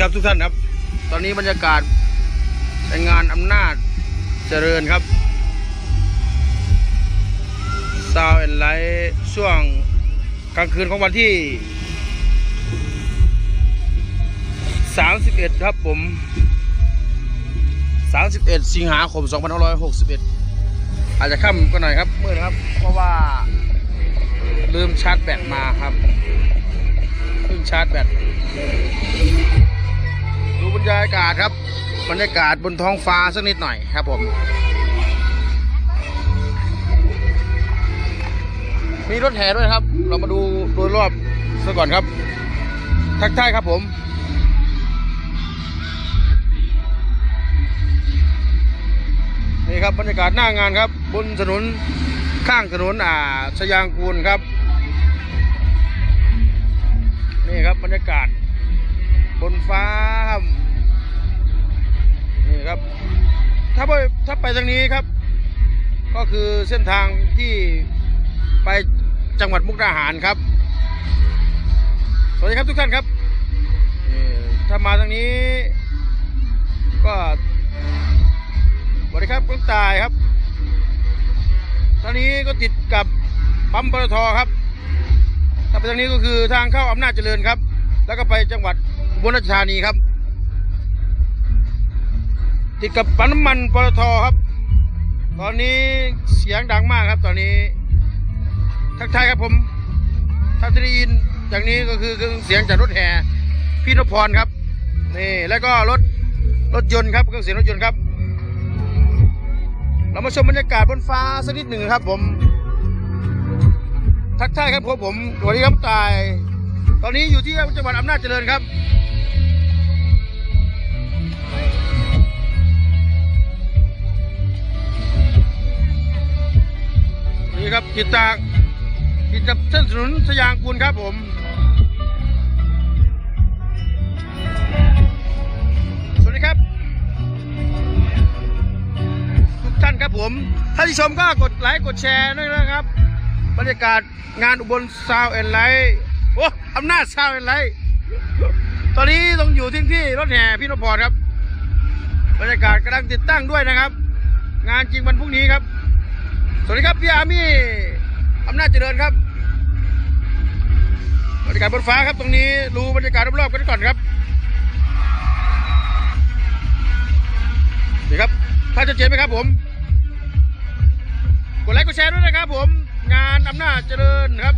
ครับทุกท่านครับ ตอนนี้บรรยากาศในงานอำนาจเจริญครับซาวแอนไลท์ช่วงกลางคืนของวันที่ 31 ครับผม 31 สิงหาคม 2561 อาจจะค่ำก็หน่อยครับเมื่อนะครับ เพราะว่าลืมชาร์จแบตมาครับเพิ่งชาร์จแบต รรยากาศครับบรรยากาศบนท้องฟ้าสักนิดหน่อยครับผม มีรถแห่ด้วยครับ เรามาดูโดยรอบซะก่อนครับ ทักทายครับผมนี่ครับบรรยากาศหน้างานครับ บนถนนข้างถนนอ่าชยางกูลครับ นี่ครับบรรยากาศบนฟ้าครับ นี่ครับ ถ้าไปถ้าไปทางนี้ครับ ก็คือเส้นทางที่ไปจังหวัดมุกดาหารครับ สวัสดีครับทุกท่านครับนี่ถ้ามาทางนี้ ก็สวัสดีครับคุณตายครับทางนี้ก็ติดกับปั๊มปตทครับ ถ้าไปทางนี้ก็คือทางเข้าอำนาจเจริญครับ แล้วก็ไปจังหวัดอุบลราชธานีครับ ติดกับปั๊มน้ำมันปตทครับ ตอนนี้เสียงดังมากครับ ตอนนี้ ทักทายครับผมถ้าจะได้ยินอย่างนี้ก็คือเครื่องเสียงจากรถแห่พี่นพพรครับนี่แล้วก็รถรถยนต์ครับเครื่องเสียงรถยนต์ครับ เรามาชมบรรยากาศบนฟ้าสักนิดหนึ่งครับ ผม ทักทายครับผมผมสวัสดีครับตาย ตอนนี้อยู่ที่จังหวัดอำนาจเจริญครับ นี่ครับกิจจากกิจกับเส้นถนนสยางกูลครับผมสวัสดีครับ ทุกท่านครับผมถ้านที่ชมก็กดไลค์กดแชร์ด้วยนะครับ บรรยากาศงานอุบลซาวแอนไลท์โอ้อำนาจซาวแอนไลท์ตอนนี้ต้องอยู่ที่ที่รถแห่พี่นพพรครับ บรรยากาศกำลังติดตั้งด้วยนะครับ งานจริงวันพรุ่งนี้ครับ วัสดีครับพี่อาร์มี่อำนาจเจริญครับบรรยากาศบนฟ้าครับตรงนี้ดูบรรยากาศรอบๆกันก่อนครับนี่ครับถ้าจะเจนไหมครับผมกดไลค์กดแชร์ด้วยนะครับ ผมงานอำนาจเจริญครับ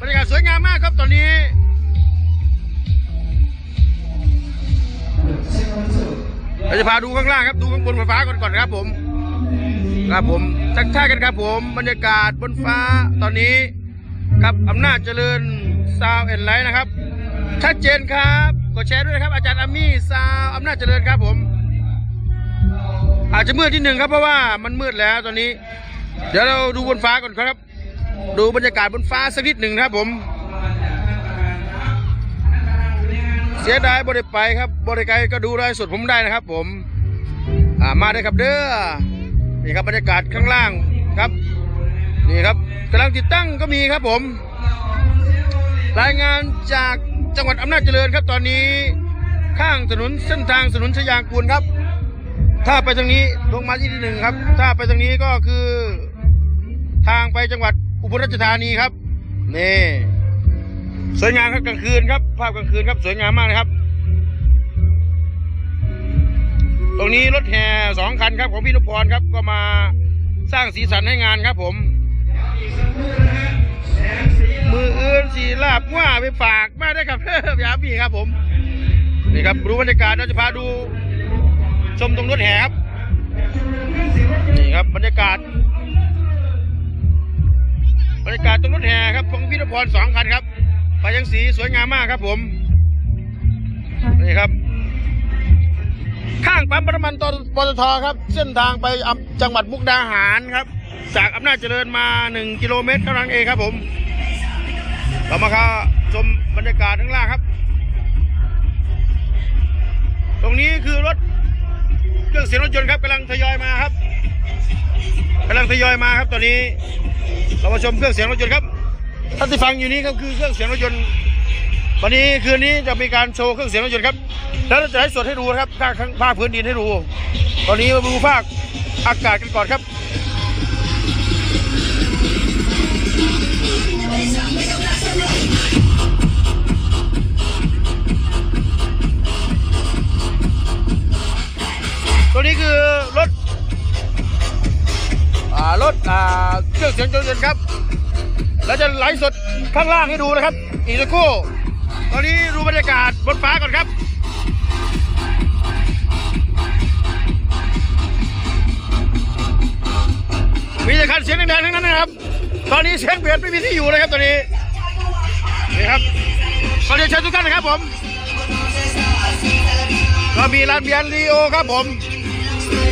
บรรยากาศสวยงามมากครับตอนนี้เราจะพาดูข้างล่างครับดูข้างบนบนฟ้าก่อนก่อนครับผม ครับผมทักทายกันครับผมบรรยากาศบนฟ้าตอนนี้ครับอำนาจเจริญซาวเอ็นไลท์นะครับ ชัดเจนครับกดแชร์ด้วยนะครับ อาจารย์อามี่ซาวอำนาจเจริญครับผม อาจจะมืดที่หนึ่งครับเพราะว่ามันมืดแล้วตอนนี้ เดี๋ยวเราดูบนฟ้าก่อนครับ ดูบรรยากาศบนฟ้าสักนิดหนึ่งครับผม เสียดายบริไปครับบริไกก็ดูได้สดผมได้นะครับ ผมอ่ามาได้ครับเด้อ นี่ครับบรรยากาศข้างล่างครับนี่ครับกำลังติดตั้งก็มีครับผม รายงานจากจังหวัดอำนาจเจริญครับตอนนี้ข้างถนนเส้นทางถนนชยางกูลครับ ถ้าไปทางนี้ลงมาที่ที่หนึ่งครับ ถ้าไปทางนี้ก็คือ ทางไปจังหวัดอุบลราชธานีครับนี่สวยงามครับกลางคืนครับ ภาพกลางคืนครับสวยงามมากนะครับ ตรงนี้รถแห่สองคันครับของพี่นพพรครับก็มาสร้างสีสันให้งานครับผม มืออื่นสีลาบว่าไปฝากมาได้ครับพี่อาพี่ครับผมนี่ครับดูบรรยากาศเราจะพาดูชมตรงรถแห่ครับนี่ครับบรรยากาศ บรรยากาศตรงรถแห่ครับของพี่นพพรสองคันครับไฟยังสีสวยงามมากครับผมนี่ครับ ข้างปั๊มน้ำมันตปตทครับ เส้นทางไปอำจังหวัดมุกดาหารครับ จากอำนาจเจริญมา 1 กิโลเมตรเท่านั้นเองครับผม เรามาค่ะชมบรรยากาศข้างล่างครับ ตรงนี้คือรถเครื่องเสียงรถยนต์ครับกำลังทยอยมาครับกำลังทยอยมาครับตอนนี้ เรามาชมเครื่องเสียงรถยนต์ครับท่านที่ฟังอยู่นี้ครับคือเครื่องเสียงรถยนต์วันนี้คืนนี้จะมีการโชว์เครื่องเสียงรถยนต์ครับ แล้วเราจะให้สดให้ดูนะครับภาคทั้งภาคพื้นดินให้ดู ตอนนี้มาดูภาคอากาศกันก่อนครับตัวนี้คือรถอรถอเครื่องเสียงจนยนครับ แล้วจะไลฟ์สดข้างล่างให้ดูนะครับ อีกสักครู่ ตอนนี้ดูบรรยากาศบนฟ้าก่อนครับ มีแต่คันเสียงแดงๆทั้งนั้นนะครับ ตอนนี้เสียงเบียดไม่มีที่อยู่เลยครับตอนนี้นี่ครับขอเรียนเชิญทุกท่านนะครับผมก็มีร้านเบียร์ลีโอครับผม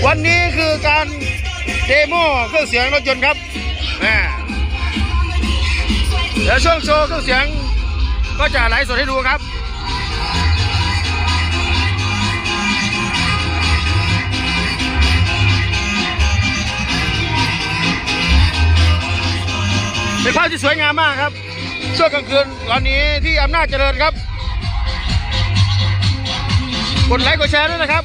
วันนี้คือการเดโมเครื่องเสียงรถยนต์ครับแม่เดี๋ยวช่วงโชว์เครื่องเสียงก็จะไลฟ์สดให้ดูครับ เป็นภาพที่สวยงามมากครับ ช่วงกลางคืนตอนนี้ที่อำนาจเจริญครับ กดไลค์กดแชร์ด้วยนะครับ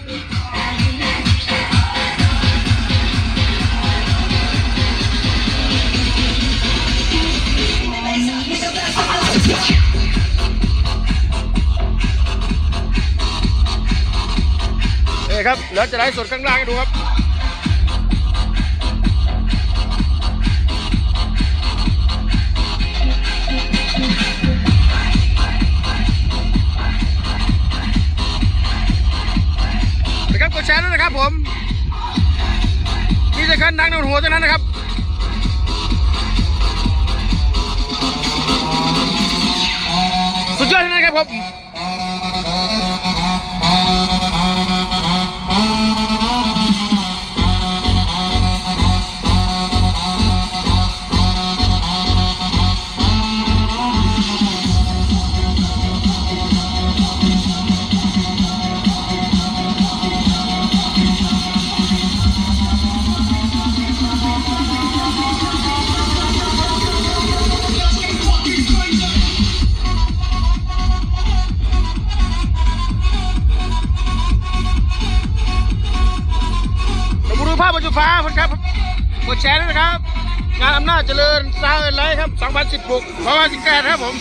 เอ้ครับแล้วจะไลฟ์สดข้างล่างให้ดูครับนะครับ นี่จะคันดังในหัวเท่านั้นนะครับสุดยอดนะครับผม กดแชร์ด้วยนะครับ งานอำนาจเจริญซาวน์ไลท์ครับ 2016 2018ครับผม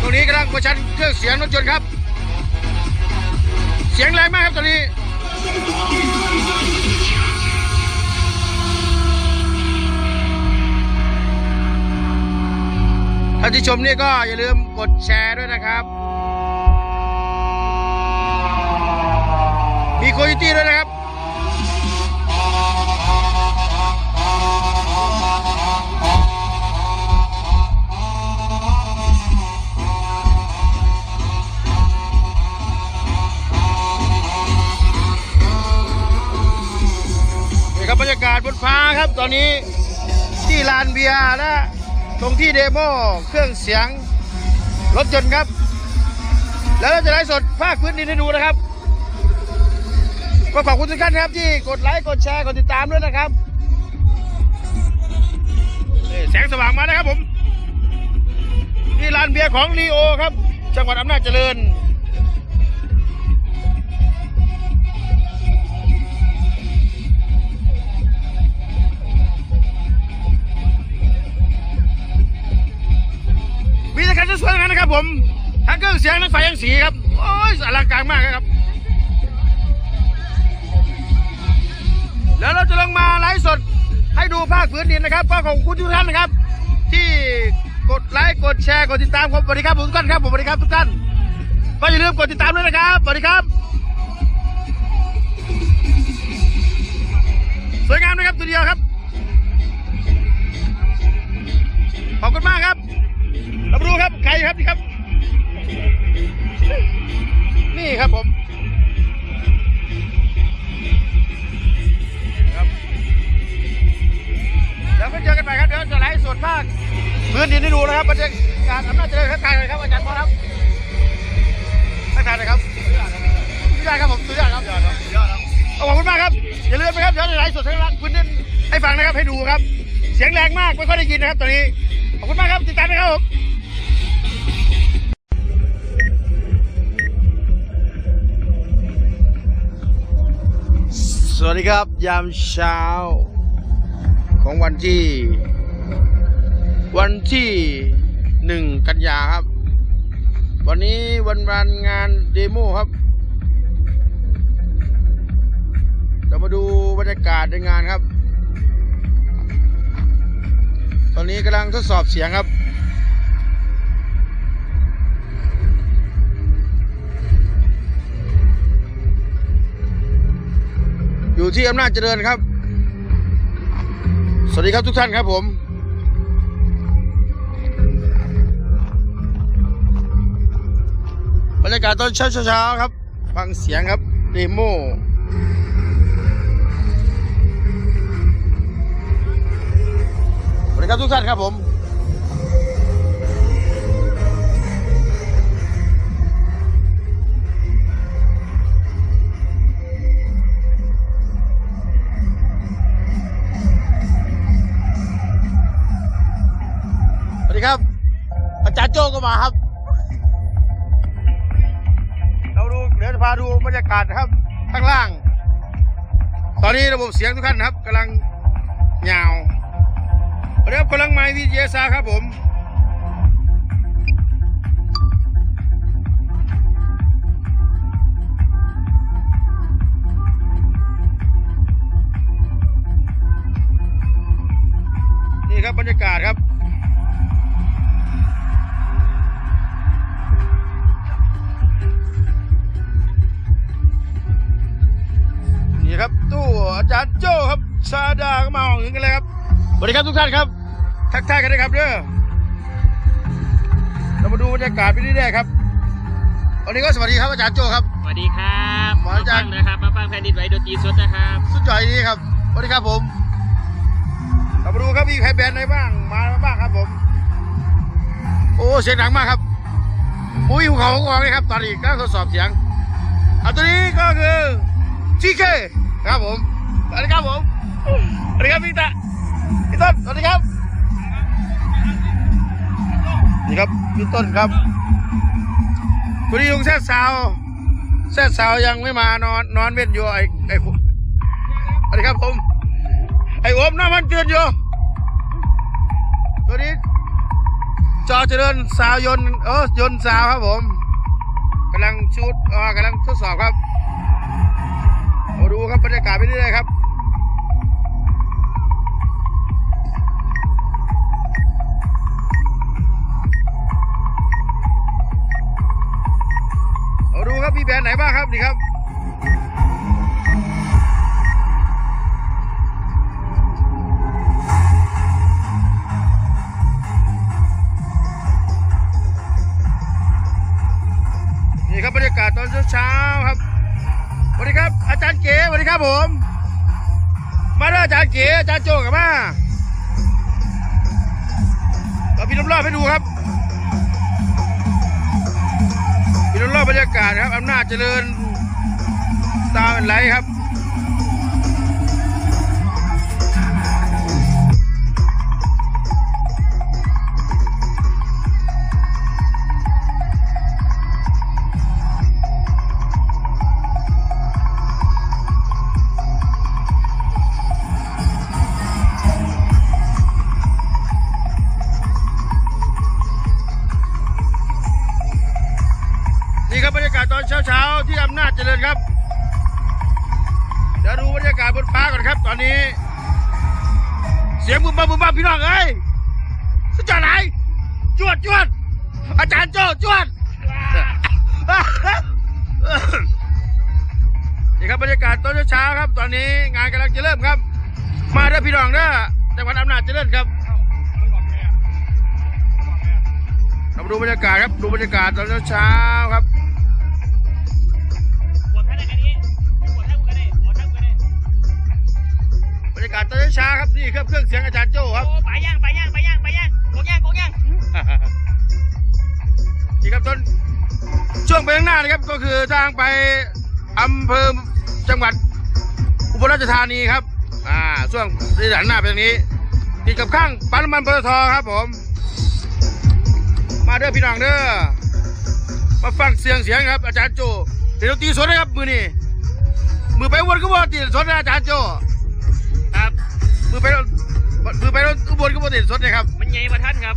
ตรงนี้กำลังประชันเครื่องเสียงรถยนต์ครับ เสียงแรงมากครับตอนนี้ท่านที่ชมนี่ก็อย่าลืมกดแชร์ด้วยนะครับ มีโคโยตี้ด้วยนะครับนี่ครับบรรยากาศบนฟ้าครับตอนนี้ที่ลานเบียร์และตรงที่เดโมเครื่องเสียงรถยนต์ครับ แล้วเราจะไลฟ์สดภาคพื้นดินให้ดูนะครับ ก็ขอบคุณทุกท่านครับที่กดไลค์กดแชร์กดติดตามด้วยนะครับแสงสว่างมานะครับผมที่ลานเบียร์ของลีโอครับ จังหวัดอำนาจเจริญมีแต่การสวยๆทั้งนั้นนะครับผมทั้งเครื่องเสียงทั้งไฟทั้งสีครับ โอ้ยอลังการมากครับ แล้วเราจะลงมาไลฟ์สดให้ดูภาคพื้นดินนะครับก็ขอบคุณทุกท่านนะครับ ที่กดไลค์กดแชร์กดติดตามครับสวัสดีครับทุกท่านครับผมสวัสดีครับทุกท่านก็อย่าลืมกดติดตามด้วยนะครับสวัสดีครับสวยงามนะครับตัวเดียวครับขอบคุณมากครับรามาดูครับใครครับนี่ครับ พื้นดินให้ดูนะครับบรรยากาศอำนาจเจริญทักทายหน่อยครับอาจารย์พอครับทักทายหน่อยครับสุดยอดครับผมสุดยอดครับขอบคุณมากครับอย่าลืมนะครับเดี๋ยวจะไลฟ์สดทางล่างพื้นดินให้ฟังนะครับให้ดูครับเสียงสียงแรงมากไม่ค่อยได้ยินนะครับตอนนี้ขอบคุณมากครับติดตามนะครับผมสวัสดีครับยามเช้าของวันที่ วันที่หนึ่งกันยาครับ วันนี้วันวันงานเดโมครับ เรามาดูบรรยากาศในงานครับ ตอนนี้กำลังทดสอบเสียงครับอยู่ที่อำนาจเจริญครับ สวัสดีครับทุกท่านครับผม รรยากาศตอนเช้าเช้าๆครับ ฟังเสียงครับเดโมสวัสดีครับทุกท่านครับผมสวัสดีครับอาจารย์โจก็มาครับ ดูเดี๋ยวจะพาดูบรรยากาศนะครับ ข้างล่าง ตอนนี้ระบบเสียงทุกท่านนะครับกำลังยาวเรียบกำลังไม้วีเจซาครับผม ครับ ตู้อาจารย์โจ้ครับซาดาก็มาถึงกันเลยครับสวัสดีครับทุกท่านครับ ทักทายกันนะครับเด้อเรามาดูบรรยากาศไปเรื่อยๆครับวันนี้ก็สวัสดีครับอาจารย์โจ้ครับ สวัสดีครับหมอมาอาจาฟัรย์งนะครับมาฟังแผ่นดินไหวดนตรีสดนะครับ สุดยอดนี้ครับสวัสดีครับผมเรามาดูครับมีใครแบรนด์ไหนบ้างมาบ้างครับผม โอ้เสียงดังมากครับมุ้ยภูเขาของเลยครับ ตอนนี้กำลังทดสอบเสียงอันตัวนี้ก็คือทีเครับผมสวัสดีครับผมสวัสดีครับพี่ตะพี่ต้นสวัสดีครับนี่ครับพี่ต้นครับตัวนี้ลุงแซ่สาวแซ่สาวยังไม่มานอนนอนเว้นอยู่ไอ้ไอ้สวัสดีครับผมไอ้โอมหน้ามันเตือนอยู่ตัวนี้จอเจริญสาวยนเออยนสาวครับผมกำลังชุดอ่ากำลังทดสอบครับ ไปเรื่อยๆครับมาดูครับมีแบรนด์ไหนบ้างครับนี่ครับนี่ครับบรรยากาศตอนเช้าๆครับ วัสดีครับ อาจารย์เก๋สวัสดีครับผม มาด้วยอาจารย์เก๋อาจารย์โจกับมาเราพี่น้ำรอบให้ดูครับพี่น้ำรอบบรรยากาศครับอำนาจเจริญตาเป็นไรครับ ครับตอนนี้ เสียงบุมบัมบุมบัมพี่น้องเอ้ยสุดยอดไหนจวดจวดอาจารย์โจ้จวดนี่ครับบรรยากาศตอนเช้าครับ ตอนนี้งานกำลังจะเริ่มครับ มาเด้อพี่น้องเด้อจังหวัดอำนาจเจริญครับเรามาดูบรรยากาศครับดูบรรยากาศตอนเช้าครับากาศตอนเช้าครับนี่เครื่องเครื่องเสียงอาจารย์โจ้ครับไปย่างไปย่างไปย่างไปย่างโกย่างโกย่างนี่ครับต้นช่วงไปข้างหน้านะครับก็คือทางไปอำเภอจังหวัดอุบลราชธานีครับอ่าช่วงที่ด้นหน้าเป็างนี้ติดกับข้างปั๊มน้ำมันปตทครับผม มาเด้อพี่น้องเด้อมาฟังเสียงเสียงครับอาจารย์โจเดี๋ยวตีสดนะครับมือนี่มือไปวนก็ว่าตีสดนะอาจารย์โจ มือไปรถมือไปรถอุบลก็บนเด่นสดเลยครับ มันใหญ่ประท่านครับ